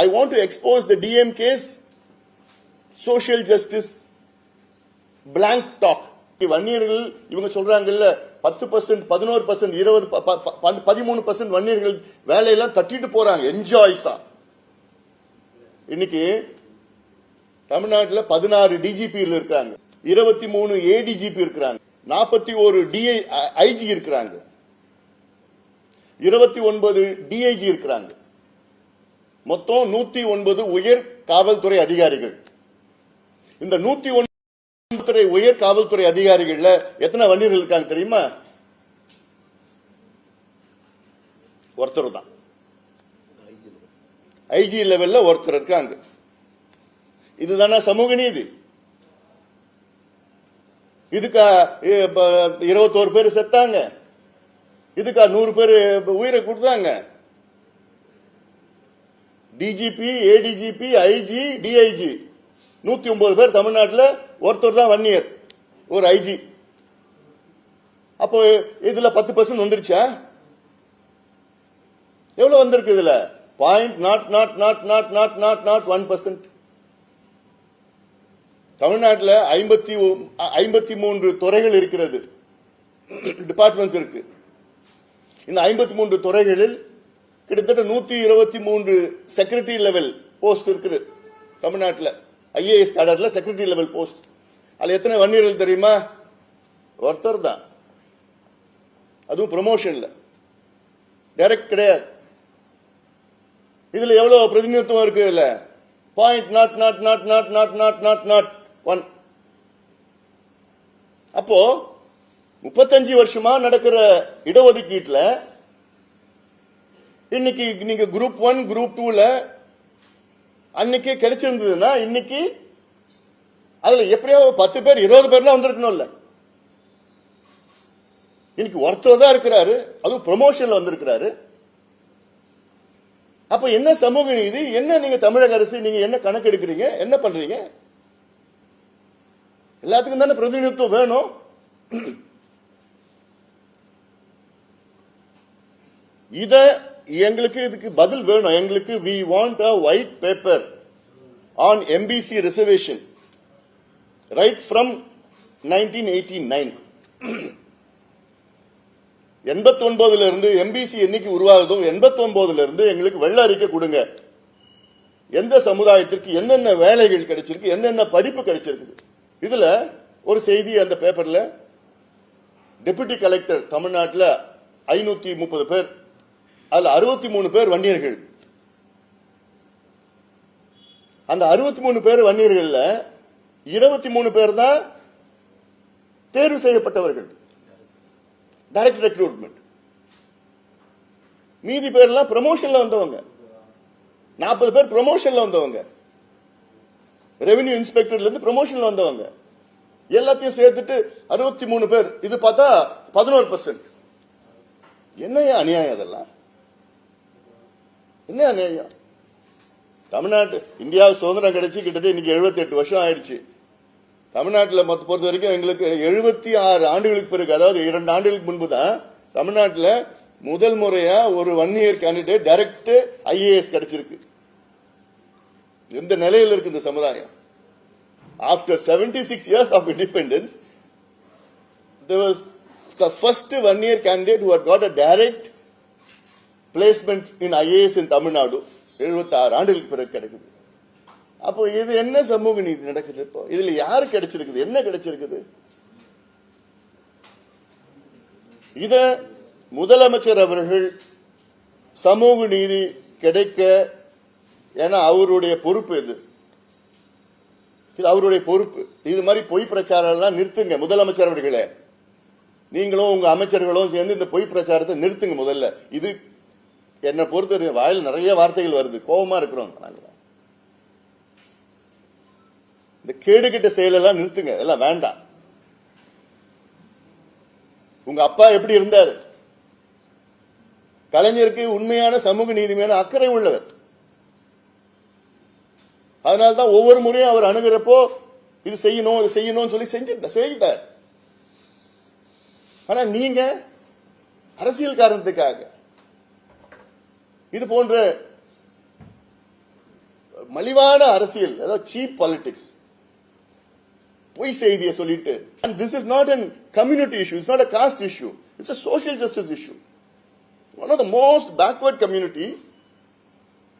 I want to expose the DMK's social justice blank talk. வன்னியர்கள் இவங்க சொல்றாங்கல்ல பத்து பர்சன்ட் பதினோரு பர்சன்ட் இருபது ப- ப- ப- பதிமூணு பர்சன்ட் வன்னியர்கள் வேலையெல்லாம் தட்டிட்டு போறாங்க என்ஜாய்ஸா இன்னைக்கு தமிழ்நாட்டில் பதினாறு டிஜிபி இருக்கிறாங்க இருபத்தி மூணு ஏடிஜிபி இருக்கிறாங்க நாற்பத்தி ஒரு டிஐ ஐஜி இருக்கிறாங்க இருபத்தி ஒன்பது டிஐஜி இருக்கிறாங்க மொத்தம் நூத்தி ஒன்பது உயர் காவல்துறை அதிகாரிகள். இந்த நூத்தி ஒன்பது உயர் காவல்துறை அதிகாரிகள்ல எத்தனை வன்னியர்கள் இருக்காங்க தெரியுமா? ஒருத்தர் தான் ஐஜி லெவல்ல ஒருத்தர் இருக்காங்க. இதுதானா சமூக நீதி? இதுக்கா இ- இருபத்தோரு பேர் செத்தாங்க. இதுக்கா நூறு பேர் உயிரை கொடுத்தாங்க. டிஜிபி ஏடிஜிபி ஐஜி டிஐஜி நூத்தி ஒன்பது பேர் தமிழ்நாட்டில் ஒருத்தர் தான் ஒன் இயர் ஒரு ஐஜி அப்போ இதுல பத்து பர்சன்ட் வந்துருச்சா? எவ்வளவு வந்திருக்கு இதுல? Point nought nought nought nought nought nought nought one percent தமிழ்நாட்டில் ஐம்பத்தி ஐம்பத்தி மூன்று துறைகள் இருக்கிறது. டிபார்ட்மெண்ட்ஸ் இருக்கு. இந்த ஐம்பத்தி மூன்று துறைகளில் கிட்டத்தட்ட நூத்தி இருபத்தி மூன்று செக்ரட்டரி லெவல் போஸ்ட் இருக்குது. தமிழ்நாட்டில் ஐஏஎஸ் கேடர்ல செக்ரட்டரி லெவல் போஸ்ட் அதுல எத்தனை வன்னியர்கள் தெரியுமா? ஒருத்தர் தான். அதுவும் ப்ரமோஷன்ல டைரக்ட் கிடையாது. இதுல எவ்வளவு பிரதிநிதித்துவம் இருக்கு இல்ல point nought nought nought nought nought nought nought nought one அப்போ முப்பத்தஞ்சு வருஷமா நடக்கிற இடஒதுக்கீட்டுல இன்னைக்கு நீங்க குரூப் ஒன் குரூப் டூல அன்னைக்கு கிடைச்சிருந்ததுன்னா இன்னைக்கு அதுல எப்படியோ பத்து பேர் இருபது பேர்லாம் வந்திருக்கணும்ல. இன்னைக்கு ஒருத்தர் தான் இருக்கிறாரு அதுவும் ப்ரொமோஷன்ல வந்திருக்கிறாரு. அப்ப என்ன சமூக நீதி என்ன நீங்க தமிழக அரசு நீங்க என்ன கணக்கு எடுக்கிறீங்க என்ன பண்றீங்க? எல்லாத்துக்கும் தானே பிரதிநிதித்துவம் வேணும். இதை எங்களுக்கு இதுக்கு பதில் வேணும். எங்களுக்கு we want a white paper on MBC reservation right from nineteen eighty nine எண்பத்தி ஒன்பதுல இருந்து எம்பிசி என்னைக்கு உருவாகுதோ எண்பத்தி ஒன்பதுல இருந்து எங்களுக்கு வெள்ள அறிக்கை கொடுங்க. எந்த சமுதாயத்திற்கு என்னென்ன வேலைகள் கிடைச்சிருக்கு என்னென்ன படிப்பு கிடைச்சிருக்கு இதுல ஒரு செய்தி அந்த பேப்பர்ல டெபுட்டி கலெக்டர் தமிழ்நாட்டில் ஐநூத்தி முப்பது பேர். அதுல அறுபத்தி மூணு பேர் வன்னியர்கள். அந்த அறுபத்தி மூணு பேர் வன்னியர்கள்ல இருபத்தி மூணு பேர் தான் தேர்வு செய்யப்பட்டவர்கள். டைரக்ட் ரெக்ரூட்மெண்ட் மீதி பேர்லாம் ப்ரமோஷன்ல வந்தவங்க. நாற்பது பேர் ப்ரமோஷன்ல வந்தவங்க. ரெவென்யூ இன்ஸ்பெக்டர்ல இருந்து ப்ரமோஷன்ல வந்தவங்க. எல்லாத்தையும் சேர்த்துட்டு அறுபத்தி மூணு பேர். இது பார்த்தா பதினோரு பர்சன்ட் என்னையா அநியாயம் அதெல்லாம் என்ன அநியாயம் தமிழ்நாட்டு இந்தியாவுக்கு சுதந்திரம் கிடைச்சி கிட்டத்தட்ட இன்னைக்கு 78 எட்டு வருஷம் ஆயிடுச்சு. தமிழ்நாட்டில் மொத்த பொறுத்த வரைக்கும் எங்களுக்கு எழுபத்தி ஆறு ஆண்டுகளுக்கு பிறகு அதாவது இரண்டு ஆண்டுகளுக்கு முன்பு தான் தமிழ்நாட்டில் முதல் முறையா ஒரு one year candidate direct IAS கிடைச்சிருக்கு. எந்த நிலையில் இருக்கு இந்த சமுதாயம்? After seventy six years of independence the was the year candidate year candidate a had placement in IAS in Tamil Nadu IAS in Tamil Nadu 76 ஆண்டுகளுக்கு பிறகு கிடைக்குது. அப்போ இது என்ன சமூக நீதி நடக்குது இப்போ? இதுல யாரு கிடைச்சிருக்குது? என்ன கிடைச்சிருக்குது? இத முதலமைச்சர் அவர்கள் சமூக நீதி கிடைக்க ஏன்னா அவருடைய பொறுப்பு இது. இது அவருடைய பொறுப்பு. இது மாதிரி பொய் பிரச்சாரம் எல்லாம் நிறுத்துங்க முதலமைச்சர் அவர்களே. நீங்களும் உங்க அமைச்சர்களும் சேர்ந்து இந்த பொய் பிரச்சாரத்தை நிறுத்துங்க முதல்ல. இது என்னை பொறுத்த வாயில் நிறைய வார்த்தைகள் வருது. கோபமா இருக்கிறோம் நாங்க. இந்த கேடுகிட்ட செயலெல்லாம் நிறுத்துங்க. எல்லாம் வேண்டாம். உங்க அப்பா எப்படி இருந்தாரு? கலைஞருக்கு உண்மையான சமூக நீதி மேல அக்கறை உள்ளவர். அதனால்தான் ஒவ்வொரு முறையும் அவர் அணுகிறப்போ இது செய்யணும் இது செய்யணும்னு சொல்லி செஞ்சு செய்தார் ஆனா நீங்க அரசியல் காரணத்துக்காக இது போன்ற மலிவான அரசியல் அதாவது சீப் பாலிடிக்ஸ் பொய் செய்தியை சொல்லிட்டு and this is not an community issue it's not a caste issue it's a social justice issue one of the most backward community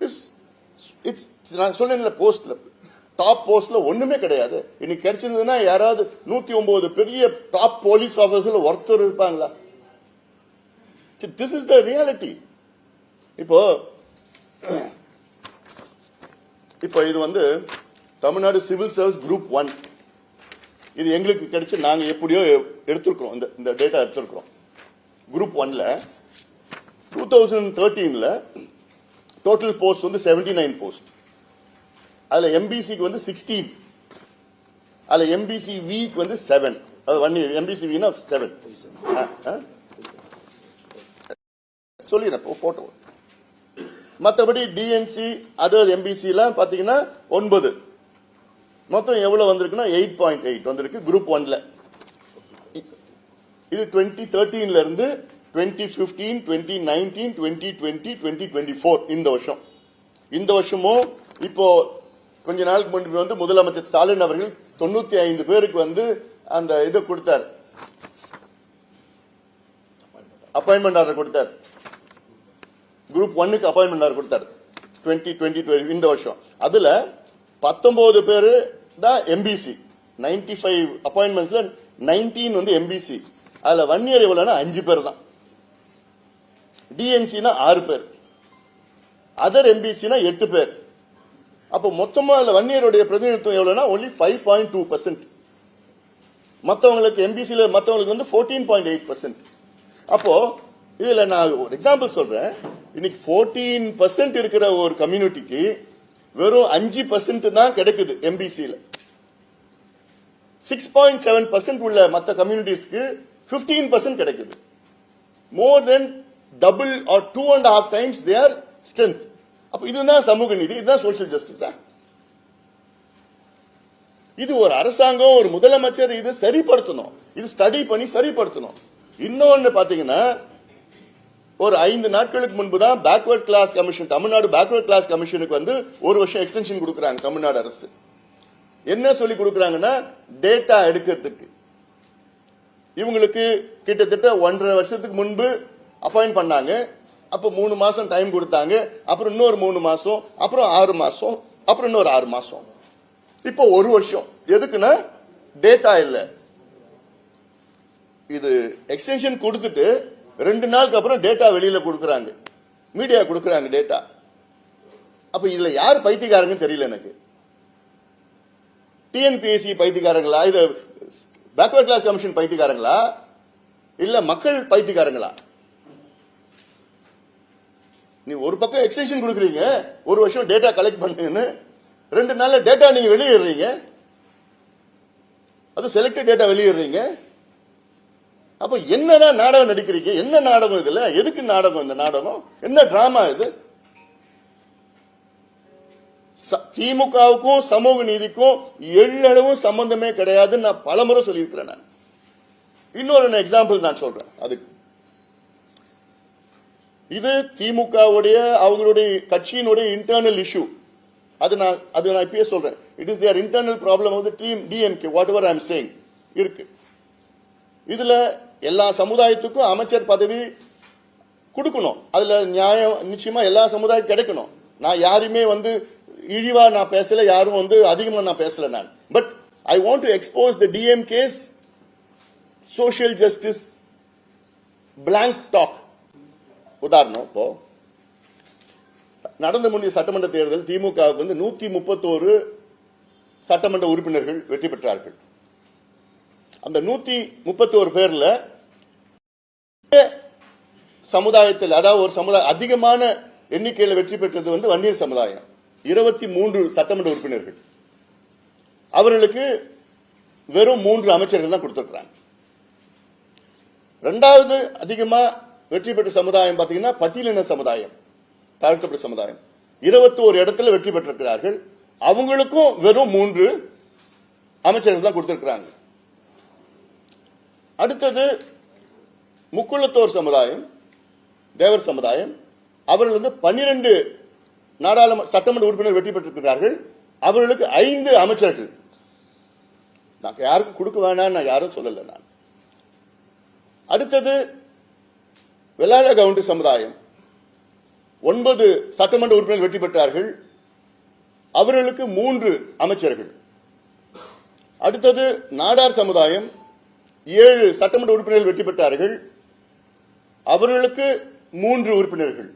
is it's நான் சொன்னேன்ல போஸ்ட்ல டாப் போஸ்ட்ல ஒண்ணுமே கிடையாது. இன்னைக்கு கிடைச்சிருந்ததுன்னா யாராவது நூத்தி ஒன்பது பெரிய டாப் போலீஸ் ஆபீசர்ல ஒருத்தர் இருப்பாங்களா? திஸ் இஸ் த ரியாலிட்டி இப்போ இப்போ இது வந்து Tamil Nadu civil service group one. இது எங்களுக்கு கிடைச்சு நாங்க எப்படியோ எடுத்திருக்கிறோம். இந்த இந்த டேட்டா எடுத்திருக்கிறோம். குரூப் ஒன்ல டூ தௌசண்ட் தேர்ட்டீன்ல டோட்டல் போஸ்ட் வந்து செவன்டி நைன் போஸ்ட் அதுல எம்பிசிக்கு வந்து சிக்ஸ்டீன் அதுல எம்பிசி விக்கு வந்து செவன் அது ஒன் எம்பிசி வினா செவன் சொல்லிடுறேன் போட்டோ. மற்றபடி டிஎன்சி அதர் எம்பிசி எல்லாம் பாத்தீங்கன்னா ஒன்பது. மொத்தம் எவ்வளவு வந்திருக்குன்னா எயிட் பாயிண்ட் எயிட் வந்திருக்கு குரூப் ஒன்ல இது டுவெண்ட்டி தேர்ட்டீன்ல இருந்து twenty fifteen twenty nineteen twenty twenty twenty twenty four இந்த வருஷம். இந்த வருஷமும் இப்போ கொஞ்ச நாளுக்கு முன்பு வந்து முதலமைச்சர் ஸ்டாலின் அவர்கள் தொண்ணூத்தி ஐந்து பேருக்கு வந்து அந்த இதை கொடுத்தார். அப்பாயின்மெண்ட் ஆர்டர் கொடுத்தார். குரூப் ஒன்னுக்கு அப்பாயின்மெண்ட் கொடுத்தாரு. கொடுத்தார் டுவெண்ட்டி டுவெண்ட்டி இந்த வருஷம். அதுல பத்தொன்பது பேரு தான் எம்பிசி நைன்டி ஃபைவ் அப்பாயின்மெண்ட்ஸ்ல நைன்டீன் வந்து எம்பிசி அதுல ஒன் இயர் எவ்வளவுனா அஞ்சு பேர் தான். டிஎன்சினா ஆறு பேர். அதர் எம்பிசினா எட்டு பேர். அப்போ மொத்தமா அதுல ஒன் இயருடைய பிரதிநிதித்துவம் எவ்வளோனா only five point two percent மற்றவங்களுக்கு எம்பிசியில் மற்றவங்களுக்கு வந்து ஃபோர்டீன் பாயிண்ட் எயிட் பர்சன்ட் அப்போ இதுல நான் ஒரு எக்ஸாம்பிள் சொல்றேன். இன்னைக்கு ஃபோர்டீன் பர்சன்ட் இருக்கிற ஒரு கம்யூனிட்டிக்கு வெறும் அஞ்சு பர்சன்ட் தான் கிடைக்குது எம்பிசியில் சிக்ஸ் பாயிண்ட் செவன் பர்சன்ட் உள்ள மற்ற கம்யூனிட்டிஸ்க்கு ஃபிஃப்டீன் பர்சன்ட் கிடைக்குது. More than double or two and half times their strength அப்போ இதுதான் சமூக நீதி? இதுதான் சோசியல் ஜஸ்டிஸா இது ஒரு அரசாங்கம் ஒரு முதலமைச்சர் இது சரிப்படுத்தணும். இது ஸ்டடி பண்ணி சரிப்படுத்தணும். இன்னொன்னு பாத்தீங்கன்னா ஒரு ஐந்து நாட்களுக்கு முன்பு தான் backward class commission Tamil Nadu backward class கமிஷனுக்கு வந்து ஒரு வருஷம் எக்ஸ்டென்ஷன் கொடுக்கறாங்க தமிழ்நாடு அரசு. என்ன சொல்லி கொடுக்கறாங்கன்னா டேட்டா எடுக்கிறதுக்கு. இவங்களுக்கு கிட்டத்தட்ட ஒன்றரை வருஷத்துக்கு முன்பு அப்பாயிண்ட் பண்ணாங்க. அப்ப மூணு மாசம் டைம் கொடுத்தாங்க. அப்புறம் இன்னொரு மூணு மாசம் அப்புறம் ஆறு மாசம் அப்புறம் இன்னொரு ஆறு மாசம். இப்போ ஒரு வருஷம். எதுக்குன்னா டேட்டா இல்லை. இது எக்ஸ்டென்ஷன் கொடுத்துட்டு ரெண்டு நாளுக்கு அப்புறம் டேட்டா வெளியில கொடுக்கறாங்க. மீடியா கொடுக்கறாங்க டேட்டா அப்ப இதுல யார் பைத்தியக்காரங்கன்னு தெரியல எனக்கு. டிஎன்பிஎஸ்சி பைத்தியக்காரங்களா? இது பேக்வர்ட் கிளாஸ் கமிஷன் பைத்தியக்காரங்களா? இல்ல மக்கள் பைத்தியக்காரங்களா? நீ ஒரு பக்கம் எக்ஸ்டென்ஷன் கொடுக்குறீங்க ஒரு வருஷம் டேட்டா கலெக்ட் பண்ணுங்கன்னு ரெண்டு நாள்ல டேட்டா நீங்க வெளியிடுறீங்க. அது செலக்டட் டேட்டா வெளியிடுறீங்க. அப்ப என்னதான் நாடகம் நடிக்கிறீங்க? என்ன நாடகம் இதுல எதுக்கு நாடகம் இந்த நாடகம்? என்ன டிராமா இது? ச- திமுகவுக்கும் சமூக நீதிக்கும் எள்ளளவும் சம்பந்தமே கிடையாதுன்னு நான் பலமுறை சொல்லியிருக்கிறேன் நான். இன்னொரு எக்ஸாம்பிள் நான் சொல்றேன். அதுக்கு. இது திமுகவுடைய அவங்களுடைய கட்சியினுடைய இன்டர்னல் இஷ்யூ அது நான் அது நான் இப்பயே சொல்றேன். It is their internal problem of team DMK whatever I'm saying இருக்கு. இதில் எல்லா சமுதாயத்துக்கும் அமைச்சர் பதவி கொடுக்கணும். அதில் நியாயம் நிச்சயமாக எல்லா சமுதாயம் கிடைக்கணும். நான் யாருமே வந்து இழிவாக நான் பேசலை யாரும் வந்து அதிகமாக நான் பேசலை நான். But I want to expose the DMK's social justice blank talk உதாரணம் இப்போ நடந்து முடிய சட்டமன்ற தேர்தல் திமுகவுக்கு வந்து நூத்தி முப்பத்தோரு சட்டமன்ற உறுப்பினர்கள் வெற்றி பெற்றார்கள். அந்த நூத்தி முப்பத்தோரு பேர்ல சமுதாயத்தில் அதாவது ஒரு சமுதாயம் அதிகமான எண்ணிக்கையில் வெற்றி பெற்றது வந்து வன்னியர் சமுதாயம். இருபத்தி மூன்று சட்டமன்ற உறுப்பினர்கள். அவர்களுக்கு வெறும் மூன்று அமைச்சர்கள் தான் கொடுத்துருக்குறாங்க. ரெண்டாவது அதிகமா வெற்றி பெற்ற சமுதாயம் பார்த்தீங்கன்னா பட்டியலின சமுதாயம் தாழ்த்தப்பட்ட சமுதாயம். இருபத்தோரு இடத்துல வெற்றி பெற்றிருக்கிறார்கள். அவங்களுக்கும் வெறும் மூன்று அமைச்சர்கள் தான் கொடுத்திருக்கிறாங்க. அடுத்தது முக்குளத்தோர் சமுதாயம் தேவர் சமுதாயம். அவர்கள் வந்து பன்னிரண்டு நாடாளுமன்ற சட்டமன்ற உறுப்பினர் வெற்றி பெற்றிருக்கிறார்கள். அவர்களுக்கு ஐந்து அமைச்சர்கள். நான் யாருக்கும் கொடுக்க வேணாம் நான் யாரும் சொல்லல நான். அடுத்தது வெள்ளாள கவுண்டி சமுதாயம். ஒன்பது சட்டமன்ற உறுப்பினர் வெற்றி பெற்றார்கள். அவர்களுக்கு மூன்று அமைச்சர்கள். அடுத்தது நாடார் சமுதாயம். ஏழு சட்டமன்ற உறுப்பினர்கள் வெற்றி பெற்றார்கள். அவர்களுக்கு மூன்று உறுப்பினர்கள்.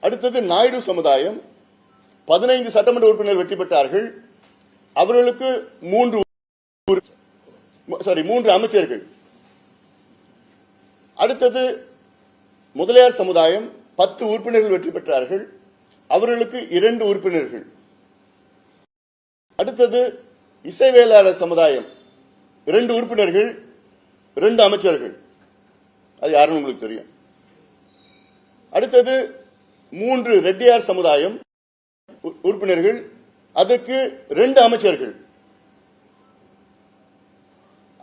அடுத்தது நாயுடு சமுதாயம். பதினைந்து சட்டமன்ற உறுப்பினர்கள் வெற்றி பெற்றார்கள். அவர்களுக்கு மூன்று சாரி மூன்று அமைச்சர்கள். அடுத்தது முதலியார் சமுதாயம். பத்து உறுப்பினர்கள் வெற்றி பெற்றார்கள். அவர்களுக்கு இரண்டு உறுப்பினர்கள். அடுத்தது இசைவேளாளர் சமுதாயம். இரண்டு உறுப்பினர்கள் இரண்டு அமைச்சர்கள். அது யாருன்னு உங்களுக்கு தெரியும். அடுத்தது மூன்று ரெட்டியார் சமுதாயம் உறுப்பினர்கள் அதற்கு ரெண்டு அமைச்சர்கள்.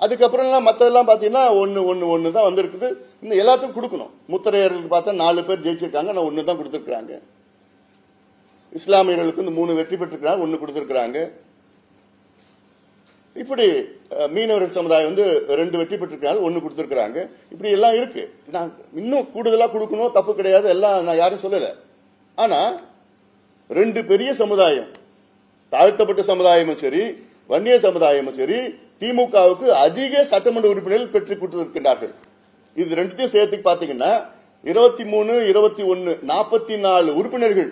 அதுக்கப்புறம் மற்றதெல்லாம் பார்த்தீங்கன்னா ஒன்று ஒன்று ஒன்று தான் வந்திருக்குது. இன்னும் எல்லாத்துக்கும் கொடுக்கணும். முத்தரையர்களுக்கு பார்த்தா நாலு பேர் ஜெயிச்சிருக்காங்க நான் ஒன்று தான் கொடுத்துருக்குறாங்க. இஸ்லாமியர்களுக்கு இந்த மூணு வெற்றி பெற்றிருக்கிறாங்க ஒன்று கொடுத்துருக்குறாங்க. இப்படி மீனவர் மீனவர்கள் சமுதாயம் வந்து ரெண்டு வெற்றி பெற்றிருக்காங்க ஒன்று கொடுத்துருக்குறாங்க. இப்படி எல்லாம் இருக்கு. நான் இன்னும் கூடுதலாக கொடுக்கணும் தப்பு கிடையாது எல்லாம் நான் யாரும் சொல்லலை. ஆனா ரெண்டு பெரிய சமுதாயம் தாழ்த்தப்பட்ட சமுதாயமும் சரி வன்னிய சமுதாயமும் சரி திமுகவுக்கு அதிக சட்டமன்ற உறுப்பினர்கள் பெற்றுக் கொடுத்திருக்கின்றார்கள். இது ரெண்டுத்தையும் சேர்த்து பாத்தீங்கன்னா இருபத்தி மூணு இருபத்தி ஒன்னு நாற்பத்தி நாலு உறுப்பினர்கள்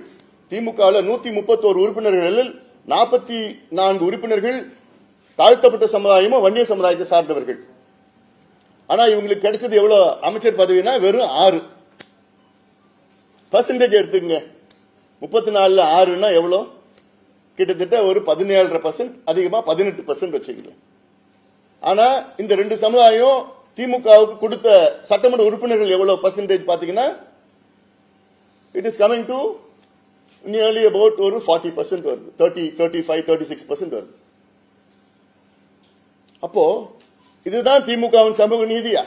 திமுக நூத்தி முப்பத்தோரு உறுப்பினர்களில் நாற்பத்தி நான்கு உறுப்பினர்கள் தாழ்த்தப்பட்ட சமுதாயமும் வன்னிய சமுதாயத்தை சார்ந்தவர்கள். ஆனா இவங்களுக்கு கிடைச்சது எவ்வளவு? அமைச்சர் பதவினா வெறும் ஆறு. பர்சன்டேஜ் எடுத்துக்கங்க. முப்பத்தி நாலுல ஆறுன்னா எவ்வளோ கிட்டத்தட்ட ஒரு பதினேழரை பர்சன்ட் அதிகமா பதினெட்டு பர்சன்ட் வச்சுக்கலாம் ஆனா இந்த ரெண்டு சமுதாயம் திமுகவுக்கு கொடுத்த சட்டமன்ற உறுப்பினர்கள் எவ்வளவு பர்சன்டேஜ் பாத்தீங்கன்னா it is coming to nearly about ஒரு ஃபார்ட்டி பர்சன்ட் வருது. Thirty thirty five thirty six percent வருது. அப்போ இதுதான் திமுகவின் சமூக நீதியா?